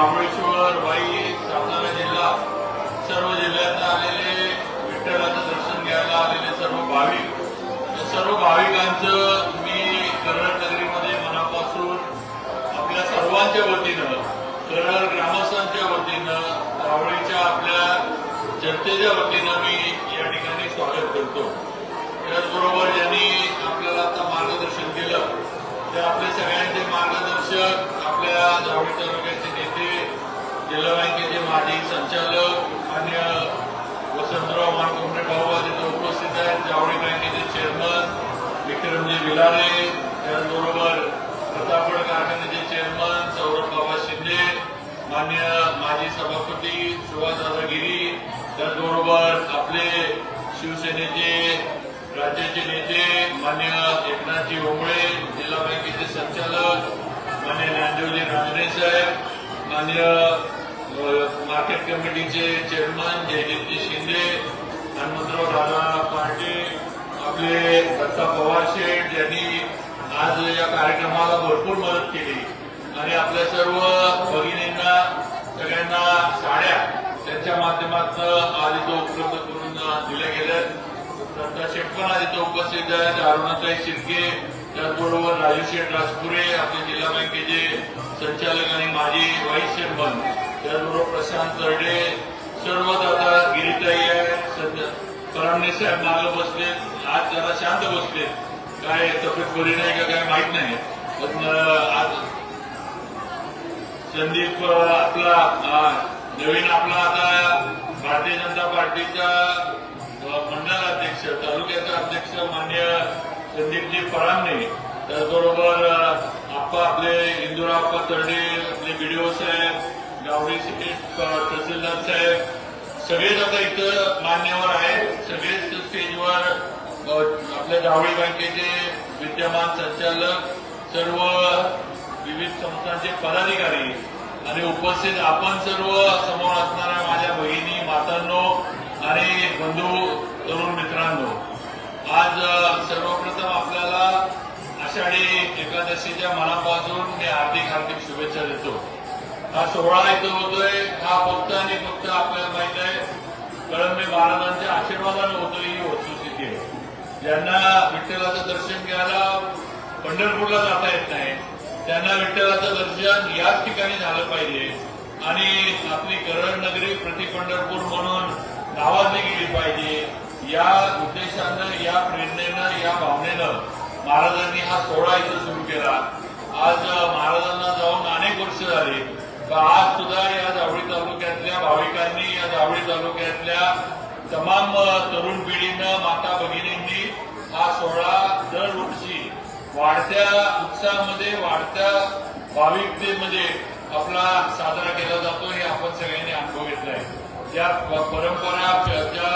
महाबळेश्वर वाई सातारा जिल्हा सर्व जिल्ह्यात आलेले विठ्ठलाचं दर्शन घ्यायला आलेले सर्व भाविक. सर्व भाविकांचं मी करड नगरीमध्ये मनापासून आपल्या सर्वांच्या वतीनं करड ग्रामस्थांच्या वतीनं रावळीच्या आपल्या जनतेच्या वतीनं मी या ठिकाणी स्वागत करतो. त्याचबरोबर जिल्हा बँकेचे माजी संचालक मान्य वसंतराव मानकोंडे भाऊ आज उपस्थित आहेत. जावळी बँकेचे चेअरमन विक्रमजी विलारे त्याचबरोबर प्रतापगड कारखान्याचे चेअरमन सौरभ बाबा शिंदे मान्य माजी सभापती सुभाषदादा गिरी त्याचबरोबर आपले शिवसेनेचे राज्याचे नेते मान्य एकनाथजी ओंबळे जिल्हा बँकेचे संचालक मान्य ज्ञानदेवजी रांजणे साहेब मान्य मार्केट कमिटीचे चेअरमन जयदीपजी शिंदे हनुमंतराव दादा पांडे आपले दत्ता पवार शेठ यांनी आज या कार्यक्रमाला भरपूर मदत केली. आणि आपल्या सर्व भगिनींना सगळ्यांना साड्या त्यांच्या माध्यमातून आज इथं उपलब्ध करून दिल्या गेल्या दत्ता शेठ पण आज इथं उपस्थित आहेत. अरुणाताई शिर्के त्याचबरोबर राजू शेठ राजपुरे आपले जिल्हा बँकेचे संचालक आणि माजी व्हाईस चेअरमन. त्याचबरोबर प्रशांत तरडे सर्व दादा गिरीताई आहेत सध्या फडणवीस साहेब मागं बसले आज जरा शांत बसले. काय तब्येत बरी नाही का काय माहीत नाही. पण आज संदीप आपला नवीन आपला आता भारतीय जनता पार्टीचा मंडळ अध्यक्ष तालुक्याचा अध्यक्ष मान्य संदीपजी परांगणे. त्याचबरोबर आप्पा आपले इंदुराप्पा तरडे काँग्रेस तहसीलदार साहेब सगळेच आता इथं मान्यवर आहेत. सगळेच स्टेजवर आपल्या जावळी बँकेचे विद्यमान संचालक सर्व विविध संस्थांचे पदाधिकारी आणि उपस्थित आपण सर्व समोर असणाऱ्या माझ्या बहिणी मातांनो आणि बंधू तरुण मित्रांनो आज सर्वप्रथम आपल्याला आषाढी एकादशीच्या मनापासून मी हार्दिक हार्दिक शुभेच्छा देतो. हा सोहळा इथं होतोय. हा फक्त आणि फक्त आपल्याला माहीत आहे. कळंबे महाराजांच्या आशीर्वादाने होतोय ही वस्तुस्थिती आहे. ज्यांना विठ्ठलाचं दर्शन घ्यायला पंढरपूरला जाता येत नाही त्यांना विठ्ठलाचं दर्शन याच ठिकाणी झालं पाहिजे. आणि आपली करण नगरी प्रति पंढरपूर म्हणून नावाजली गेली पाहिजे. या उद्देशानं या प्रेरणेनं या भावनेनं महाराजांनी हा सोहळा इथं सुरू केला. आज महाराजांना जाऊन अनेक वर्ष झाली. तर आज सुद्धा या जावळी तालुक्यातल्या भाविकांनी या जावळी तालुक्यातल्या तमाम तरुण पिढीनं माता भगिनींनी हा सोहळा दरवर्षी वाढत्या उत्साहामध्ये वाढत्या भाविकतेमध्ये आपला साजरा केला जातो हे आपण सगळ्यांनी अनुभव आहे. ज्या परंपरा ज्या ज्या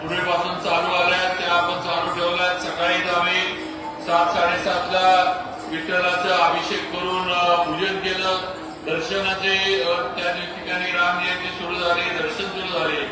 पूर्वीपासून चालू आल्या त्या आपण चालू ठेवल्या सकाळी आम्ही सात साडेसातला विठ्ठलाचा अभिषेक करून पूजन केलं. दर्शनाचे त्या ठिकाणी राम जयंती सुरू झाली दर्शन सुरू झाले.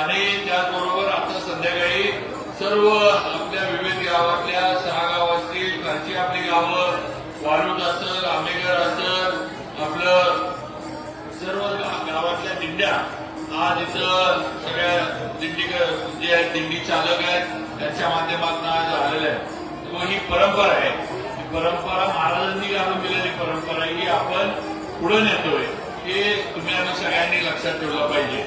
आणि त्याचबरोबर आता संध्याकाळी सर्व आपल्या विविध गावातल्या सहा गावातील घरची आपली गावं वाळूज असल आंबेकर असल आपलं सर्व गावातल्या दिंड्या आज इथं सगळ्या दिंडी जे आहेत दिंडी चालक आहेत त्यांच्या माध्यमातून आज आलेल्या आहेत. व ही परंपरा आहे. ही परंपरा महाराजांनी घालून पुढे नेतोय हे तुम्ही आम्ही सगळ्यांनी लक्षात ठेवलं पाहिजे.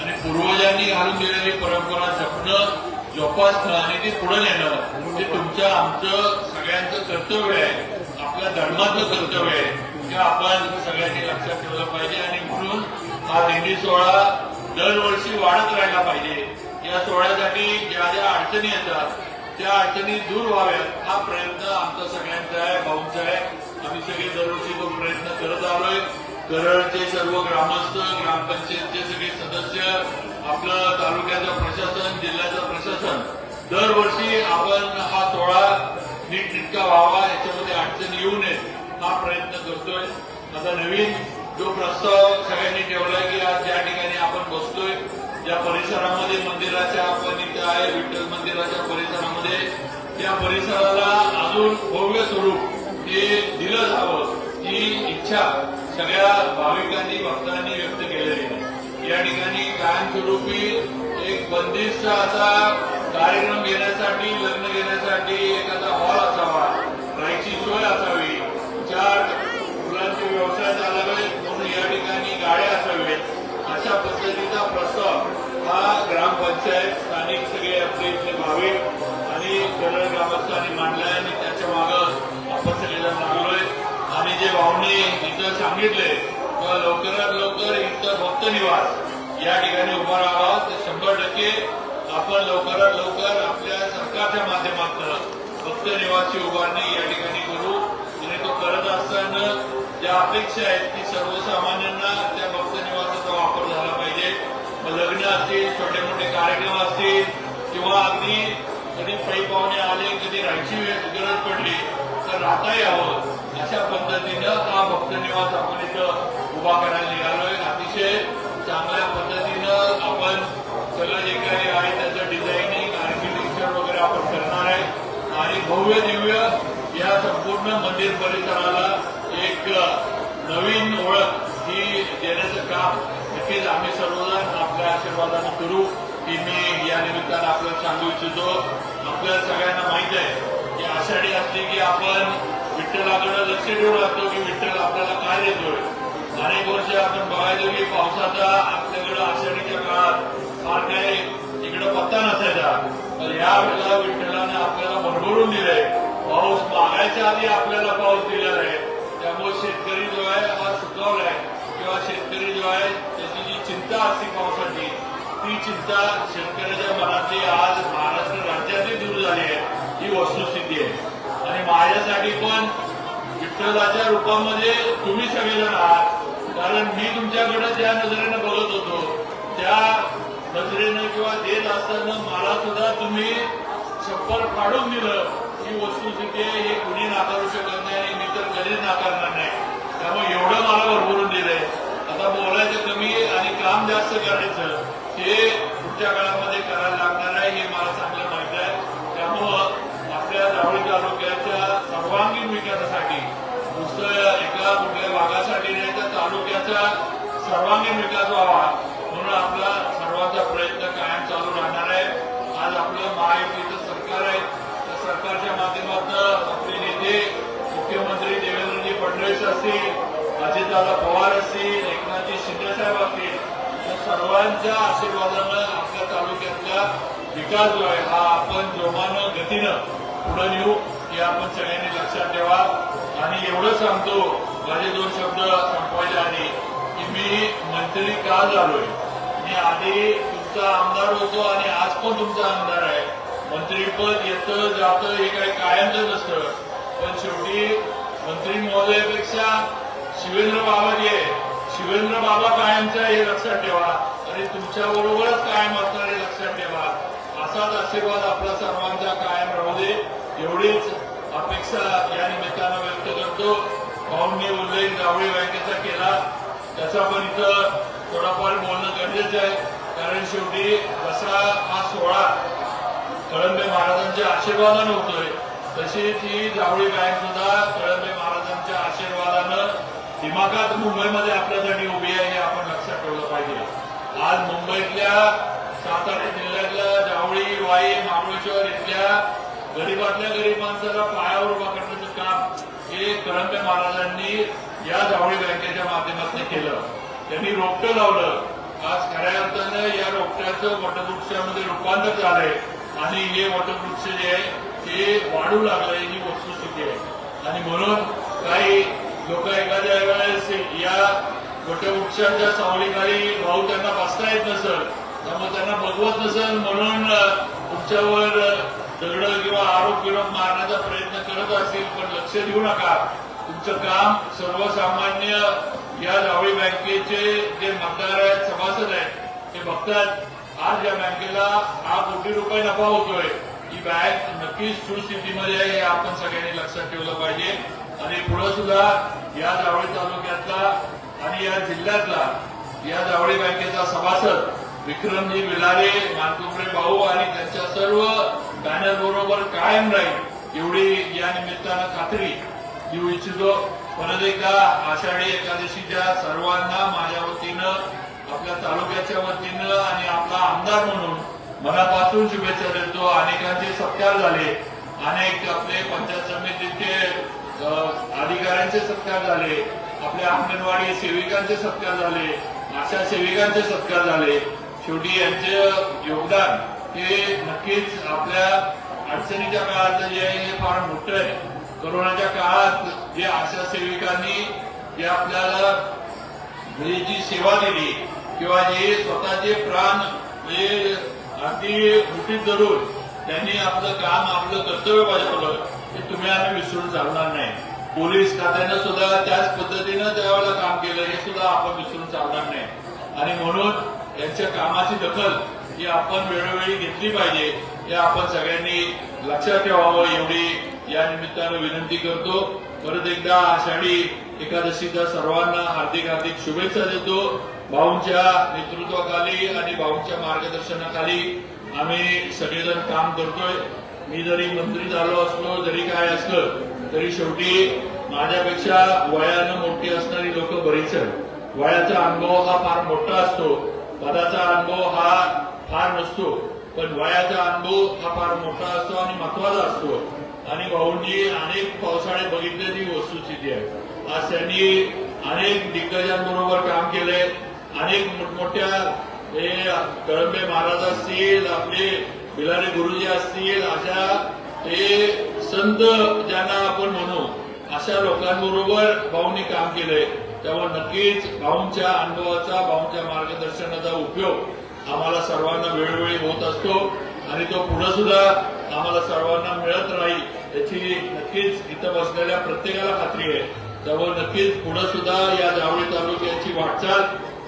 आणि पूर्वजांनी घालून दिलेली परंपरा जपणं जोपासणं आणि ती पुढे नेणं हे तुमचं आमचं सगळ्यांचं कर्तव्य आहे आपल्या धर्माचं कर्तव्य आहे ते आपण सगळ्यांनी लक्षात ठेवलं पाहिजे. आणि म्हणून हा दिंडी सोहळा दरवर्षी वाढत राहिला पाहिजे. या सोहळ्यासाठी ज्या ज्या अडचणी येतात त्या अडचणी दूर व्हाव्यात हा प्रयत्न आमचा सगळ्यांचा आहे भाऊंचा आहे. आम्ही सगळे दरवर्षी तो प्रयत्न करत आलोय. करळचे सर्व ग्रामस्थ ग्रामपंचायतचे सगळे सदस्य आपलं तालुक्याचं प्रशासन जिल्ह्याचं प्रशासन दरवर्षी आपण हा सोहळा नीटनेटका व्हावा याच्यामध्ये अडचण येऊ नये हा प्रयत्न करतोय. आता नवीन जो प्रस्ताव सगळ्यांनी ठेवला की आज ज्या ठिकाणी आपण बसतोय ज्या परिसरामध्ये मंदिराच्या आपण इथं आहे विठ्ठल मंदिराच्या परिसरामध्ये त्या परिसराला अजून भव्य स्वरूप ते दिलं जावं ही इच्छा सगळ्या भाविकांनी भक्तांनी व्यक्त केलेली आहे. या ठिकाणी कायमस्वरूपी एक बंदिस्त असा कार्यक्रम घेण्यासाठी लग्न घेण्यासाठी सांगितले किंवा लवकरात लवकर इतर भक्त निवास. या ठिकाणी उभा राहावा. तर शंभर टक्के आपण लवकरात लवकर आपल्या सरकारच्या माध्यमातून भक्त निवासी उभारणी या ठिकाणी करू. आणि तो करत असताना ज्या अपेक्षा आहेत ती सर्वसामान्यांना त्या भक्त निवासाचा वापर झाला पाहिजे. मग लग्न असतील छोटे मोठे कार्यक्रम असतील किंवा अगदी कधी पै पाहुणे आले कधी राहायची गरज पडली तर राहता यावं अशा पद्धतीनं हा भक्त निवास आपण इथं उभा करायला निघालोय. अतिशय चांगल्या पद्धतीनं आपण सगळं जे काही आहे त्याचं डिझायनिंग आर्किटेक्चर वगैरे आपण करणार आहे. आणि भव्य दिव्य या संपूर्ण मंदिर परिसराला एक नवीन ओळख ही देण्याचं काम नक्कीच आम्ही सर्वजण आपल्या आशीर्वादाने करू की मी या निमित्तानं आपल्याला सांगू इच्छितो. आपल्याला सगळ्यांना माहीत आहे की आषाढी असली की आपण विठ्ठलाकडे लक्ष देऊ लागतो की विठ्ठल आपल्याला काय देतोय? अनेक वर्ष आपण बघायचो की पावसाचा आपल्याकडे आषाढीच्या काळात फार काही इकडे पत्ता नसायचा. तर या वेळेला विठ्ठलाने आपल्याला भरभरून दिलंय. पाऊस मागायच्या आधी आपल्याला पाऊस दिला आहे त्यामुळे शेतकरी जो आहे हा सुखावलाय. किंवा शेतकरी जो आहे त्याची जी चिंता असते पावसाची ती चिंता शेतकऱ्याच्या मनातली आज महाराष्ट्र राज्यातही दूर झाली आहे. ही वस्तुस्थिती आहे. माझ्यासाठी पण विठ्ठलाच्या रूपामध्ये तुम्ही सगळेजण आहात. कारण मी तुमच्याकडे ज्या नजरेनं बघत होतो. त्या नजरेनं किंवा देत असताना मला सुद्धा तुम्ही छप्पर काढून दिलं ही वस्तुस्थिती हे कुणी नाकारू शकत नाही आणि मी तर कधीच नाकारणार नाही. त्यामुळे एवढं मला भरभरून दिलंय. आता बोलायचं कमी आणि काम जास्त करायचं हे पुढच्या काळामध्ये करायला लागणार आहे हे सर्वांगीण विकासासाठी नुसतं एका कुठल्या भागासाठी नाही तर तालुक्याचा सर्वांगीण विकास व्हावा म्हणून आपला सर्वांचा प्रयत्न कायम चालू राहणार आहे. आज आपलं महायुतीचं सरकार आहे. त्या सरकारच्या माध्यमातून आपले नेते मुख्यमंत्री देवेंद्रजी फडणवीस असतील अजितदादा पवार असतील एकनाथजी शिंदेसाहेब असतील या सर्वांच्या आशीर्वादानं आपल्या तालुक्यातला विकास जो आहे हा आपण जोमानं गतीनं पुढे नेऊ. हे आपण सगळ्यांनी लक्षात ठेवा. आणि एवढं सांगतो माझे दोन शब्द संपवायच्या आधी की मी मंत्री का झालोय? मी आधी तुमचा आमदार होतो आणि आज पण तुमचा आमदार आहे. मंत्रीपद येतं जातं हे काही कायमच नसतं पण शेवटी मंत्री महोदयापेक्षा शिवेंद्र बाबा जे शिवेंद्र बाबा कायमचा हे लक्षात ठेवा. आणि तुमच्या बरोबरच कायम असणार हे लक्षात ठेवा. असाच आशीर्वाद आपला सर्वांचा कायम राहू दे. एवढीच अपेक्षा या निमित्तानं व्यक्त करतो. भाऊंनी उल्लेख जावळी बँकेचा केला. त्याचा पण इथं थोडाफार बोलणं गरजेचं आहे. कारण शेवटी जसा हा सोहळा कळंबे महाराजांच्या आशीर्वादानं होतोय. तशीच ही जावळी बँक सुद्धा कळंबे महाराजांच्या आशीर्वादानं दिमागात मुंबईमध्ये आपल्यासाठी उभी आहे हे आपण लक्षात ठेवलं पाहिजे. आज मुंबईतल्या सातारा जिल्ह्यातल्या जावळी वाई महाबळेश्वर इथल्या गरीबातल्या गरीब माणसाला पायावर उभा करण्याचं काम हे कळंबे महाराजांनी या जावळी बँकेच्या माध्यमातून केलं. त्यांनी रोपटं लावलं. आज खऱ्या अर्थानं या रोपट्याचं वटवृक्षामध्ये रूपांतर झालंय. आणि हे वटवृक्ष जे आहे ते वाढू लागलंय ही वस्तुस्थिती आहे. आणि म्हणून काही लोक एखाद्या वेळेस या वटवृक्षाच्या सावलीखाली भाऊ त्यांना बसता येत नसल त्यामुळे त्यांना बघवत नसल म्हणून तुमच्यावर दगड किंवा आरोप विरोप मारण्याचा प्रयत्न करत असतील पण लक्ष देऊ नका. तुमचं काम सर्वसामान्य या जावळी बँकेचे जे मतदार आहेत सभासद आहेत ते बघतात. आज या बँकेला हा कोटी रुपये नफा होतोय. ही बँक नक्कीच सुस्थितीमध्ये आहे हे आपण सगळ्यांनी लक्षात ठेवलं पाहिजे. आणि पुढे सुद्धा या जावळी तालुक्यातला आणि या जिल्ह्यातला या जावळी बँकेचा सभासद विक्रमजी विलारे मानकुंबरे भाऊ आणि त्यांच्या सर्व बॅनर बरोबर कायम राहील एवढी या निमित्तानं खात्री. देऊ इच्छितो परत एकदा आषाढी एकादशीच्या सर्वांना माझ्या वतीनं आपल्या तालुक्याच्या वतीनं आणि आपला आमदार म्हणून मनापासून शुभेच्छा देतो. अनेकांचे सत्कार झाले. अनेक आपले पंचायत समितीचे अधिकाऱ्यांचे सत्कार झाले. आपल्या अंगणवाडी सेविकांचे सत्कार झाले. आशा सेविकांचे सत्कार झाले. शेवटी यांचं योगदान ते नक्कीच आपल्या अडचणीच्या काळात जे आहे हे फार मोठं आहे. कोरोनाच्या काळात जे आशा सेविकांनी जे आपल्याला म्हणजे जी सेवा दिली किंवा जे स्वतःचे प्राण म्हणजे अगदी मुठीत धरून त्यांनी आपलं काम आपलं कर्तव्य बजावलं हे तुम्ही आम्ही विसरून चालणार नाही. पोलीस खात्यानं सुद्धा त्याच पद्धतीनं त्यावेळेला काम केलं हे सुद्धा आपण विसरून चालणार नाही. आणि म्हणून यांच्या कामाची दखल ही आपण वेळोवेळी घेतली पाहिजे. हे आपण सगळ्यांनी लक्षात ठेवावं. एवढी या निमित्तानं विनंती करतो. परत एकदा आषाढी एकादशीच्या सर्वांना हार्दिक हार्दिक शुभेच्छा देतो. भाऊंच्या नेतृत्वाखाली आणि भाऊंच्या मार्गदर्शनाखाली आम्ही सगळेजण काम करतोय. मी जरी मंत्री झालो असलो जरी काय असलं तरी शेवटी माझ्यापेक्षा वयानं मोठी असणारी लोक बरीच आहेत. वयाचा अनुभव हा फार मोठा असतो. पदाचा अनुभव हा फार नसतो. पण वयाचा अनुभव हा फार मोठा असतो आणि महत्त्वाचा असतो. आणि भाऊंनी अनेक पावसाळे बघितलेली वस्तुस्थिती आहे. आज त्यांनी अनेक दिग्गजांबरोबर काम केलंय अनेक मोठमोठ्या हे कळंबे महाराज असतील आपले बिलारे गुरुजी असतील अशा ते संत ज्यांना आपण म्हणू अशा लोकांबरोबर भाऊंनी काम केलंय त्यामुळे नक्कीच भाऊंच्या अनुभवाचा भाऊंच्या मार्गदर्शनाचा उपयोग आम्हाला सर्वांना वेळोवेळी होत असतो आणि तो पुढे सुद्धा आम्हाला सर्वांना मिळत राहील याची नक्कीच इथं बसलेल्या प्रत्येकाला खात्री आहे. त्यामुळे नक्कीच पुढे सुद्धा या जावळी तालुक्याची वाटचाल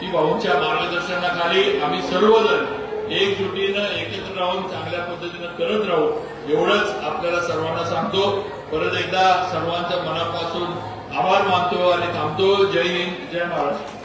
ही भाऊंच्या मार्गदर्शनाखाली आम्ही सर्वजण एकजुटीनं एकत्र राहून चांगल्या पद्धतीनं करत राहू एवढंच आपल्याला सर्वांना सांगतो. परत एकदा सर्वांच्या मनापासून आभार मानतो आणि थांबतो. जय हिंद जय महाराष्ट्र.